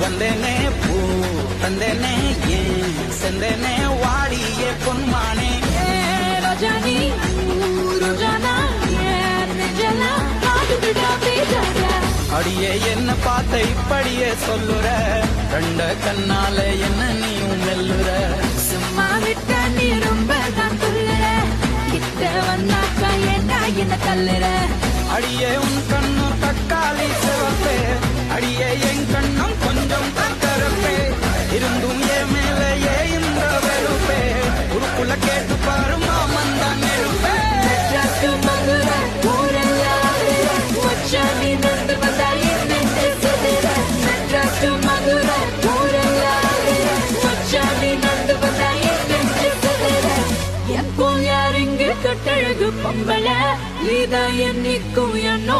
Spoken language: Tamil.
வந்தேனே பூ தந்தேனே ஏன்? செந்தேனே வாடிய பொன்மானே. ரஜானி ரோஜானா அடியே என்ன பார்த்த இப்படியே சொல்லுற? ரெண்ட கண்ணால என்ன நீயும் மெல்லுற? சும்மா விட்ட நீ ரொம்ப தான் கிட்ட வந்தாக்கா ஏண்டா என்ன தள்ளுற? அடியே உன் கண்ணும் கண்ணம் கொஞ்சம் தக்கரப்பே இருந்தும் ஏ மேல இந்த வெறுப்பே. உருக்குள்ள கேட்டு பாரு மாமன் தான் நெருப்பே. மெட்ராஸு கட்டழகு பொம்பளை? நீதான் என்னைக்கும் என்னோ